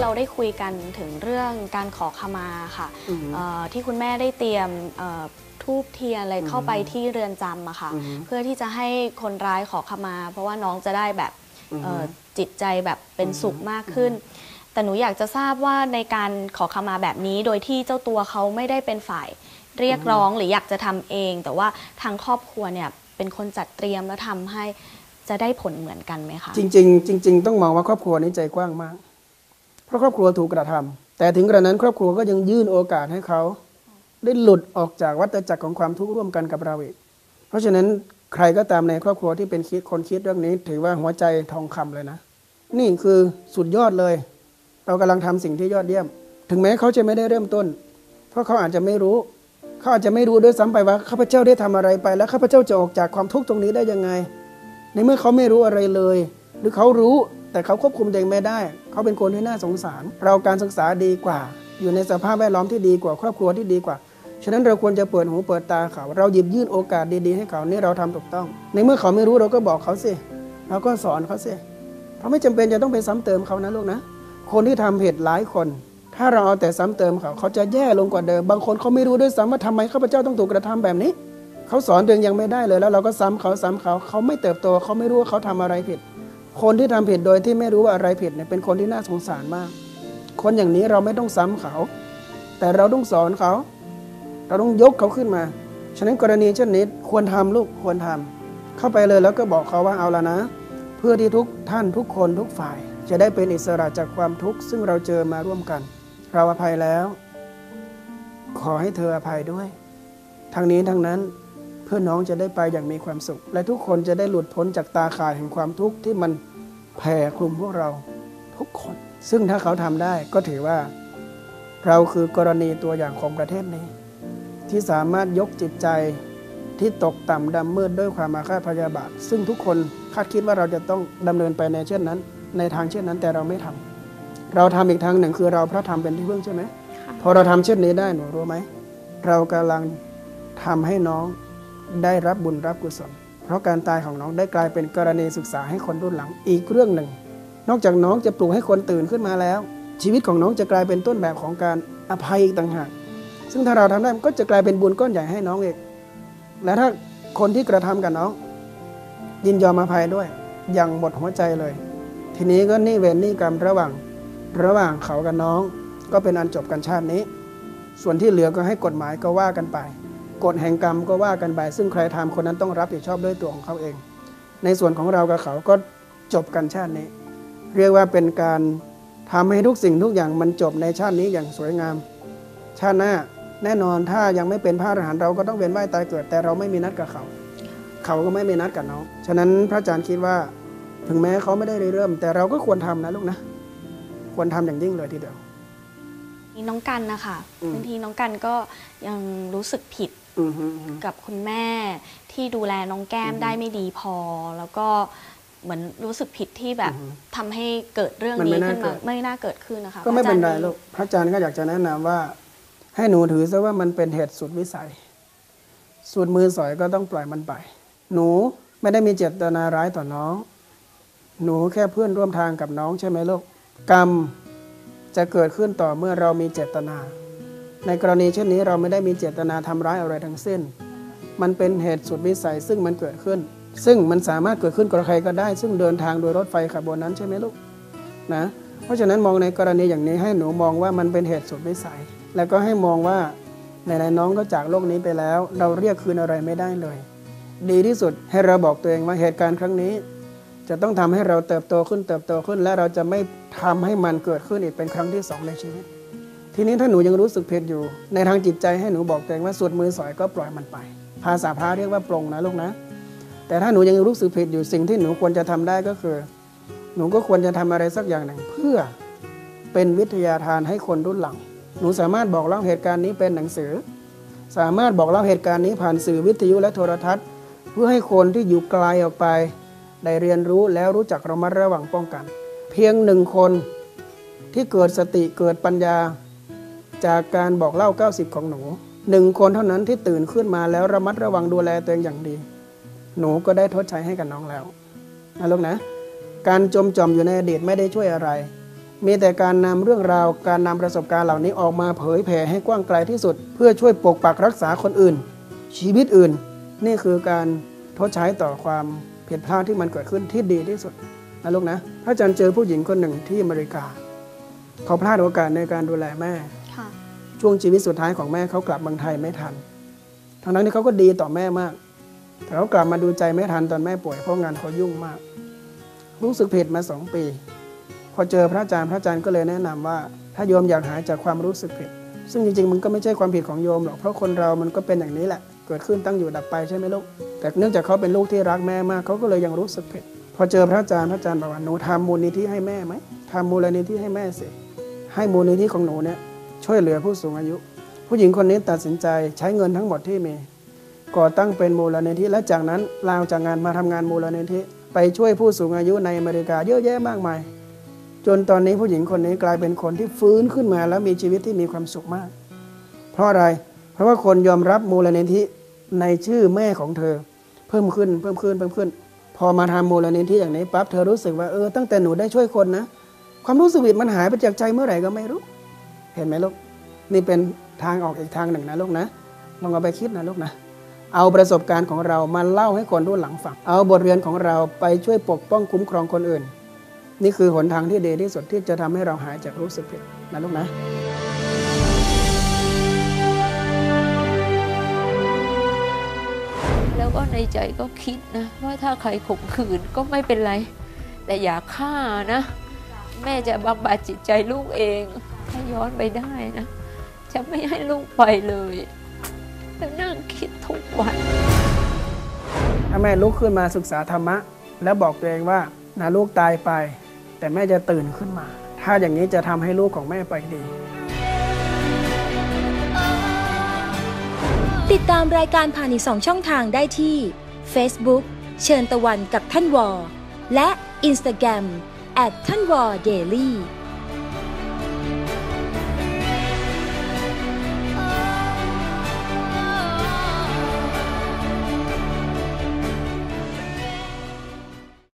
เราได้คุยกันถึงเรื่องการขอขมาค่ะอืมเอ่อที่คุณแม่ได้เตรียมเอ่อทูบเทียนอะไรเข้าไปที่เรือนจำอะค่ะอือฮึเพื่อที่จะให้คนร้ายขอขมา เพราะว่าน้องจะได้แบบอือฮึเอ่อจิตใจแบบเป็นอือฮึสุขมากขึ้น แต่หนูอยากจะทราบว่าในการขอขมาแบบนี้ โดยที่เจ้าตัวเขาไม่ได้เป็นฝ่ายเรียกร้องหรืออยากจะทำเอง แต่ว่าทางครอบครัวเนี่ยเป็นคนจัดเตรียมแล้วทำให้จะได้ผลเหมือนกันไหมคะ จริง ๆ จริง ๆ ต้องมองว่าครอบครัวนี้ใจกว้างมาก เพราะครอบครัวถูกกระทำแต่ถึงกระนั้นครอบครัวก็ยังยื่นโอกาสให้เขา ได้หลุดออกจากวัฏจักรของความทุกข์ร่วมกันกับเราอีกเพราะฉะนั้นใครก็ตามในครอบครัวที่เป็นคิดคนคิดเรื่องนี้ ถือว่าหัวใจทองคำเลยนะ นี่คือสุดยอดเลย เรากำลังทำสิ่งที่ยอดเยี่ยม ถึงแม้เขาจะไม่ได้เริ่มต้น เพราะเขาอาจจะไม่รู้ เขาอาจจะไม่รู้ด้วยซ้ำไปว่าข้าพเจ้าได้ทำอะไรไป แล้วข้าพเจ้าจะออกจากความทุกข์ตรงนี้ได้ยังไง ในเมื่อเขาไม่รู้อะไรเลย หรือเขารู้แต่เขาควบคุมตัวเองไม่ได้ เขาเป็นคนที่น่าสงสาร เราการศึกษาดีกว่า อยู่ในสภาพแวดล้อมที่ดีกว่า ครอบครัวที่ดีกว่า ฉะนั้นเราควรจะเปิดหูเปิดตาเขา เราหยิบยื่นโอกาสดีๆ ให้เขานี่เราทำถูกต้อง ในเมื่อเขาไม่รู้เราก็บอกเขาสิเราก็สอนเขาสิเพราะไม่จำเป็นจะต้องไปซ้ำเติมเขานะลูกนะ คนที่ทำผิดหลายคน ถ้าเราเอาแต่ซ้ำเติมเขาเขาจะแย่ลงกว่าเดิม บางคนเขาไม่รู้ด้วยซ้ำว่าทำไมข้าพเจ้าต้องถูกกระทำแบบนี้ เขาสอนตัวเองยังไม่ได้เลยแล้วเราก็ซ้ำเขาซ้ำเขา เขาไม่เติบโตเขาไม่รู้ว่าเขาทำอะไรผิด คนที่ทำผิดโดยที่ไม่รู้ว่าอะไรผิดเนี่ยเป็นคนที่น่าสงสารมาก คนอย่างนี้เราไม่ต้องซ้ำเขา แต่เราต้องสอนเขา เราต้องยกเขาขึ้นมา ฉะนั้นกรณีเช่นนี้ควรทำลูกควรทำเข้าไปเลยแล้วก็บอกเขาว่าเอาละนะ เพื่อที่ทุกท่านทุกคนทุกฝ่าย จะได้เป็นอิสระจากความทุกข์ซึ่งเราเจอมาร่วมกัน เราอภัยแล้ว ขอให้เธออภัยด้วย ทางนี้ทางนั้น พื่อน้องจะได้ไปอย่างมีความสุข และทุกคนจะได้หลุดพ้นจากตาข่ายแห่งความทุกข์ที่มันแผ่คลุมพวกเราทุกคน ซึ่งถ้าเขาทำได้ก็ถือว่า เราคือกรณีตัวอย่างของประเทศนี้ ที่สามารถยกจิตใจที่ตกต่ำดำมืดด้วยความอาฆาตพยาบาท ซึ่งทุกคนคาดคิดว่าเราจะต้องดำเนินไปในเช่นนั้น ในทางเช่นนั้นแต่เราไม่ทำเราทำอีกทางหนึ่งคือเราพระธรรมเป็นที่พึ่งใช่ไหมค่ะพอเราทำเช่นนี้ได้หนูรู้ไหมเรากำลังทำให้น้อง ได้รับบุญรับกุศล เพราะการตายของน้องได้กลายเป็นกรณีศึกษาให้คนรุ่นหลังอีกเรื่องหนึ่ง นอกจากน้องจะปลุกให้คนตื่นขึ้นมาแล้ว ชีวิตของน้องจะกลายเป็นต้นแบบของการอภัยอีกต่างหากซึ่งถ้าเราทำได้มันก็จะกลายเป็นบุญก้อนใหญ่ให้น้องเองและถ้าคนที่กระทำกับน้อง ยินยอมอภัยด้วย อย่างหมดหัวใจเลย ทีนี้ก็นี่เวรนี่กรรมระหว่าง ระหว่างเขากับน้อง ก็เป็นอันจบกันชาตินี้ ส่วนที่เหลือก็ให้กฎหมายก็ว่ากันไป กฎแห่งกรรมก็ว่ากันไปซึ่งใครทำคนนั้นต้องรับผิดชอบด้วยตัวของเขาเอง ในส่วนของเรากับเขาก็จบกันชาตินี้ เรียกว่าเป็นการทำให้ทุกสิ่งทุกอย่างมันจบในชาตินี้อย่างสวยงาม ชาติหน้าแน่นอนถ้ายังไม่เป็นพระอรหันต์เราก็ต้องเวียนว่ายตายเกิด แต่เราไม่มีนัดกับเขา เขาก็ไม่มีนัดกับน้องฉะนั้นพระอาจารย์คิดว่า ถึงแม้เขาไม่ได้เริ่ม แต่เราก็ควรทำนะลูกนะ ควรทำอย่างยิ่งเลยทีเดียวนี่น้องกันนะคะอืมบางทีน้องกันก็ยังรู้สึกผิดอือฮึอือฮึ กับคุณแม่ที่ดูแลน้องแก้มได้ไม่ดีพอ แล้วก็เหมือนรู้สึกผิดที่แบบอือฮึทำให้เกิดเรื่องมันไม่นี้น่าขึ้นเกิมาดไม่น่าเกิดขึ้นนะคะก็ไม่เป็นไรพะอาจาย์ลูกพระอาจารย์ก็อยากจะแนะนำว่า ให้หนูถือซะว่ามันเป็นเหตุสุดวิสัยสุดมือสอยก็ต้องปล่อยมันไป หนูไม่ได้มีเจตนาร้ายต่อน้อง หนูแค่เพื่อนร่วมทางกับน้องใช่ไหมลูกกรรมจะเกิดขึ้นต่อเมื่อเรามีเจตนา ในกรณีเช่นนี้เราไม่ได้มีเจตนาทำร้ายอะไรทั้งสิ้น มันเป็นเหตุสุดวิสัยซึ่งมันเกิดขึ้น ซึ่งมันสามารถเกิดขึ้นกับใครก็ได้ ซึ่งเดินทางโดยรถไฟขบวนนั้นใช่ไหมลูกนะเพราะฉะนั้นมองในกรณีอย่างนี้ให้หนูมองว่ามันเป็นเหตุสุดวิสัย แล้วก็ให้มองว่าในในๆน้องก็จากโลกนี้ไปแล้ว เราเรียกคืนอะไรไม่ได้เลย ดีที่สุดให้เราบอกตัวเองว่าเหตุการณ์ครั้งนี้ จะต้องทำให้เราเติบโตขึ้นเติบโตขึ้น และเราจะไม่ทำให้มันเกิดขึ้นอีกเป็นครั้งที่สองในชีวิต ทีนี้ถ้าหนูยังรู้สึกผิดอยู่ ในทางจิตใจให้หนูบอกตัวเองว่าสุดมือสอยก็ปล่อยมันไป ภาษาพระเรียกว่าปลงนะลูกนะ แต่ถ้าหนูยังรู้สึกผิดอยู่สิ่งที่หนูควรจะทำได้ก็คือ หนูก็ควรจะทำอะไรสักอย่างหนึ่ง เพื่อเป็นวิทยาทานให้คนรุ่นหลัง หนูสามารถบอกเล่าเหตุการณ์นี้เป็นหนังสือ สามารถบอกเล่าเหตุการณ์นี้ผ่านสื่อวิทยุและโทรทัศน์ เพื่อให้คนที่อยู่ไกลออกไป ได้เรียนรู้แล้วรู้จักระมัดระวังป้องกัน เพียงหนึ่งคนที่เกิดสติเกิดปัญญา จากการบอกเล่า 90 ของหนูหนึ่งคนเท่านั้นที่ตื่นขึ้นมาแล้วระมัดระวังดูแลตัวเองอย่างดี หนูก็ได้ทดใช้ให้กับน้องแล้วนะลูกนะ การจมจอมอยู่ในอดีตไม่ได้ช่วยอะไร มีแต่การนำเรื่องราวการนำประสบการณ์เหล่านี้ออกมาเผยแผ่ให้กว้างไกลที่สุด เพื่อช่วยปกปักรักษาคนอื่น ชีวิตอื่น นี่คือการทดใช้ต่อความผิดพลาดที่มันเกิดขึ้นที่ดีที่สุดนะลูกนะพระอาจารย์เจอผู้หญิงคนหนึ่งที่อเมริกา เขาพลาดโอกาสในการดูแลแม่ ช่วงชีวิตสุดท้ายของแม่เขากลับเมืองไทยไม่ทัน ทั้งนั้นที่เขาก็ดีต่อแม่มาก แต่เขากลับมาดูใจไม่ทันตอนแม่ป่วยเพราะงานเขายุ่งมาก รู้สึกผิดมาสองปี พอเจอพระอาจารย์พระอาจารย์ก็เลยแนะนำว่า ถ้าโยมอยากหายจากความรู้สึกผิด ซึ่งจริงๆ มันก็ไม่ใช่ความผิดของโยมหรอก เพราะคนเรามันก็เป็นอย่างนี้แหละ เกิดขึ้นตั้งอยู่ดับไปใช่ไหมลูก แต่เนื่องจากเขาเป็นลูกที่รักแม่มากเขาก็เลยยังรู้สึกผิด พอเจอพระอาจารย์พระอาจารย์บอกว่าหนูทำมูลนิธิให้แม่ไหมทำมูลนิธิให้แม่สิให้มูลนิธิของหนูเนี่ย ช่วยเหลือผู้สูงอายุ ผู้หญิงคนนี้ตัดสินใจใช้เงินทั้งหมดที่มี ก่อตั้งเป็นมูลนิธิและจากนั้นลาออกจากงานมาทำงานมูลนิธิ ไปช่วยผู้สูงอายุในอเมริกาเยอะแยะมากมาย จนตอนนี้ผู้หญิงคนนี้กลายเป็นคนที่ฟื้นขึ้นมาแล้วมีชีวิตที่มีความสุขมาก เพราะอะไร เพราะว่าคนยอมรับมูลนิธิในชื่อแม่ของเธอ เพิ่มขึ้นเพิ่มขึ้นเพิ่มขึ้น พอมาทำมูลนิธิอย่างนี้ปั๊บเธอรู้สึกว่าเออตั้งแต่หนูได้ช่วยคนนะความรู้สึกผิดมันหายไปจากใจเมื่อไหร่ก็ไม่รู้ เห็นไหมลูก นี่เป็นทางออกอีกทางหนึ่งนะลูกนะ ลองเอาไปคิดนะลูกนะ เอาประสบการณ์ของเรามาเล่าให้คนรุ่นหลังฟัง เอาบทเรียนของเราไปช่วยปกป้องคุ้มครองคนอื่น นี่คือหนทางที่ดีที่สุดที่จะทำให้เราหายจากรู้สึกผิดนะลูกนะแล้วก็ในใจก็คิดนะว่าถ้าใครข่มขืนก็ไม่เป็นไร แต่อย่าฆ่านะ แม่จะบำบัดจิตใจลูกเอง ถ้าย้อนไปได้นะ จะไม่ให้ลูกไปเลยแล้วนั่งคิดทุกวันถ้าแม่ลุกขึ้นมาศึกษาธรรมะ แล้วบอกตัวเองว่านะลูกตายไป แต่แม่จะตื่นขึ้นมา ถ้าอย่างนี้จะทำให้ลูกของแม่ไปดี ติดตามรายการผ่านอีก2ช่องทางได้ที่ Facebook เชิญตะวันกับท่านวอ และ Instagram แอดท่านวอ daily